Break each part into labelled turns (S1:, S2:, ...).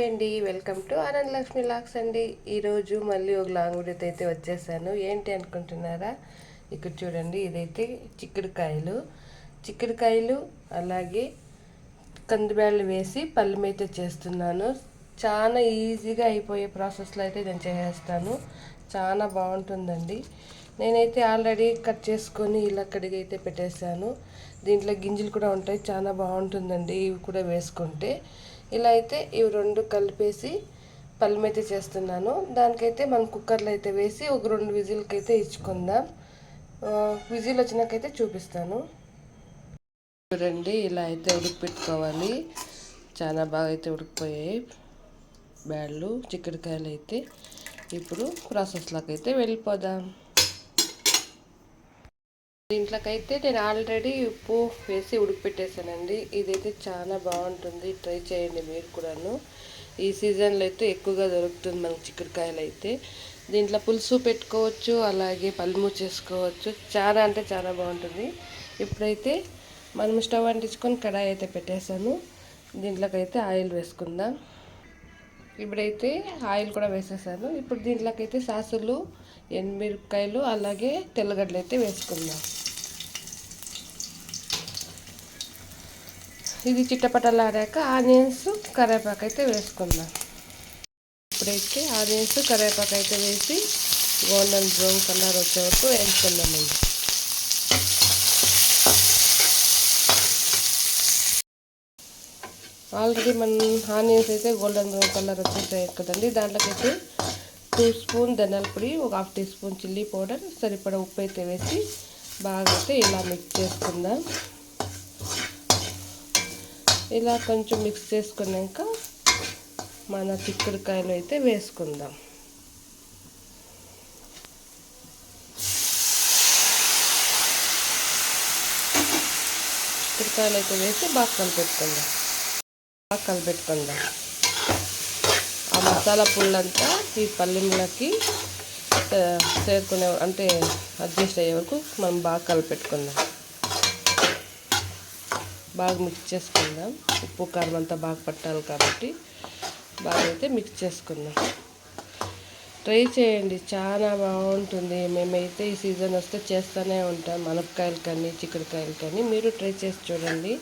S1: అండి welcome to Anand Lakshmi లాక్స్ అండి. ఈరోజు మళ్ళీ ఒక లాంగ్ వీడియోతో అయితే వచ్చేసాను. ఏంటి అనుకుంటున్నారా? ఇక్కడ చూడండి ఇదైతే చిక్కుడుకాయలు. చిక్కుడుకాయలు అలాగే కందిబ్యాళ్ళు వేసి పళ్ళెం అయితే చేస్తున్నాను. చాలా ఈజీగా అయిపోయే ప్రాసెస్లో అయితే నేను చేసేస్తాను. చాలా బాగుంటుందండి. నేనైతే ఆల్రెడీ కట్ చేసుకొని ఇలా కడిగి అయితే పెట్టేశాను. దీంట్లో గింజలు కూడా ఉంటాయి చాలా బాగుంటుందండి. ఇవి కూడా వేసుకుంటే ఇలా అయితే ఇవి రెండు కలిపేసి పల్లెం చేస్తున్నాను. దానికైతే మనం కుక్కర్లో అయితే వేసి ఒక రెండు విజిల్కి అయితే ఇచ్చుకుందాం విజిల్ వచ్చినాకైతే చూపిస్తాను. చూడండి ఇలా అయితే ఉడికిపెట్టుకోవాలి. చాలా బాగా అయితే ఉడికిపోయాయి బ్యాళ్ళు చిక్కడికాయలు అయితే. ఇప్పుడు ప్రాసెస్లోకి అయితే వెళ్ళిపోదాం. దీంట్లోకైతే నేను ఆల్రెడీ ఉప్పు వేసి ఉడికిపెట్టేసానండి. ఇదైతే చాలా బాగుంటుంది. ట్రై చేయండి మీరు కూడాను. ఈ సీజన్లో అయితే ఎక్కువగా దొరుకుతుంది మనకి చిక్కుడుకాయలు అయితే దీంట్లో పులుసు పెట్టుకోవచ్చు అలాగే పల్ము చేసుకోవచ్చు. చాలా అంటే చాలా బాగుంటుంది. ఇప్పుడైతే మనం స్టవ్ అంటించుకొని కడాయి అయితే పెట్టేశాను దీంట్లోకైతే ఆయిల్ వేసుకుందాం. ఇప్పుడైతే ఆయిల్ కూడా వేసేసాను. ఇప్పుడు దీంట్లోకైతే సాసులు ఎండుమిరపకాయలు అలాగే తెల్లగడ్డలు అయితే వేసుకుందాం. ఇది చిట్టపట్టలాడాక ఆనియన్స్ కరివేపాకు అయితే వేసుకుందాం. ఇప్పుడైతే ఆనియన్స్ కరివేపాకు అయితే వేసి గోల్డెన్ బ్రౌన్ కలర్ వచ్చే వరకు వేసుకుందామండి ఆల్రెడీ మనం ఆనియన్స్ అయితే గోల్డెన్ బ్రౌన్ కలర్ వచ్చేసాయి కదండి. దాంట్లోకైతే టూ స్పూన్ ధనియాల పొడి ఒక half teaspoon chilli powder సరిపడా ఉప్పు అయితే వేసి బాగా అయితే ఇలా మిక్స్ చేసుకుందాం. ఇలా కొంచెం మిక్స్ చేసుకున్నాక మన చిక్కుడుకాయలు అయితే వేసుకుందాం. చిక్కుడుకాయలు అయితే వేసి బాగా కలిపెట్టుకుందాం బాగా కలిపెట్టుకుందాం ఆ మసాలా పుల్లంతా ఈ పల్లెములకి చేరుకునే అంటే అడ్జస్ట్ అయ్యే వరకు మనం బాగా కలిపెట్టుకుందాం బాగా మిక్స్ చేసుకుందాం. ఉప్పు కారం అంతా బాగా పట్టాలి కాబట్టి బాగా అయితే మిక్స్ చేసుకుందాం. ట్రై చేయండి. చాలా బాగుంటుంది. మేమైతే ఈ సీజన్ వస్తే చేస్తూనే ఉంటాం. మనపకాయలు కానీ చిక్కుడుకాయలు కానీ మీరు ట్రై చేసి చూడండి.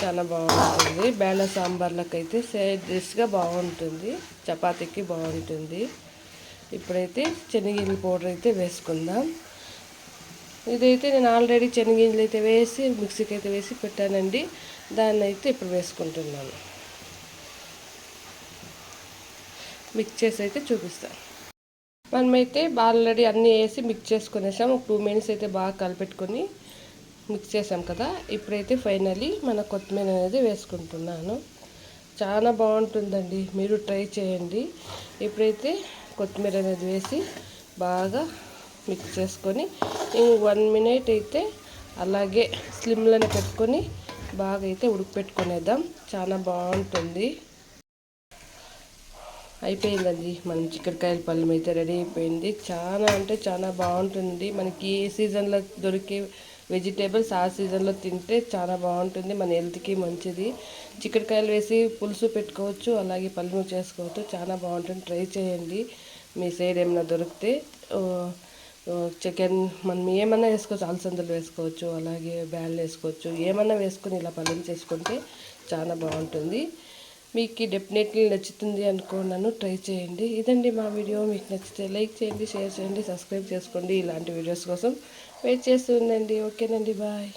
S1: చాలా బాగుంటుంది. బేళ సాంబార్లకైతే అయితే సైడ్ డిష్గా బాగుంటుంది. చపాతీకి బాగుంటుంది. ఇప్పుడైతే శనగిల్లి పౌడర్ అయితే వేసుకుందాం. ఇదైతే నేను ఆల్రెడీ శనగింజలు అయితే వేసి మిక్సీకి అయితే వేసి పెట్టానండి. దాన్ని అయితే ఇప్పుడు వేసుకుంటున్నాను. మిక్స్ చేసి అయితే చూపిస్తాను. మనమైతే ఆల్రెడీ అన్నీ వేసి మిక్స్ చేసుకునేసాం. ఒక టూ మినిట్స్ అయితే బాగా కలిపెట్టుకొని మిక్స్ చేసాం కదా. ఇప్పుడైతే ఫైనలీ మన కొత్తిమీర అనేది వేసుకుంటున్నాను. చాలా బాగుంటుందండి. మీరు ట్రై చేయండి. ఇప్పుడైతే కొత్తిమీర అనేది వేసి బాగా మిక్స్ చేసుకొని వన్ మినిట్ అయితే అలాగే స్లిమ్లోనే పెట్టుకొని బాగా అయితే ఉడికిపెట్టుకునేద్దాం. చాలా బాగుంటుంది. అయిపోయిందండి. మన చిక్కడికాయల పళ్ళం అయితే రెడీ అయిపోయింది. చాలా అంటే చాలా బాగుంటుంది. మనకి ఏ సీజన్లో దొరికే వెజిటేబుల్స్ ఆ సీజన్లో తింటే చాలా బాగుంటుంది. మన హెల్త్కి మంచిది. చిక్కడికాయలు వేసి పులుసు పెట్టుకోవచ్చు అలాగే పళ్ళు చేసుకోవచ్చు. చాలా బాగుంటుంది. ట్రై చేయండి. మీ సైడ్ ఏమైనా దొరికితే చికెన్ మనం ఏమన్నా వేసుకోవచ్చు అలసందలు వేసుకోవచ్చు అలాగే బ్యాళ్ళు వేసుకోవచ్చు ఏమన్నా వేసుకొని ఇలా పల్లెం చేసుకుంటే చాలా బాగుంటుంది. మీకు డెఫినెట్లీ నచ్చుతుంది అనుకున్నాను ట్రై చేయండి. ఇదండి మా వీడియో మీకు నచ్చితే లైక్ చేయండి షేర్ చేయండి సబ్స్క్రైబ్ చేసుకోండి. ఇలాంటి వీడియోస్ కోసం వెయిట్ చేస్తుందండి ఓకేనండి బాయ్.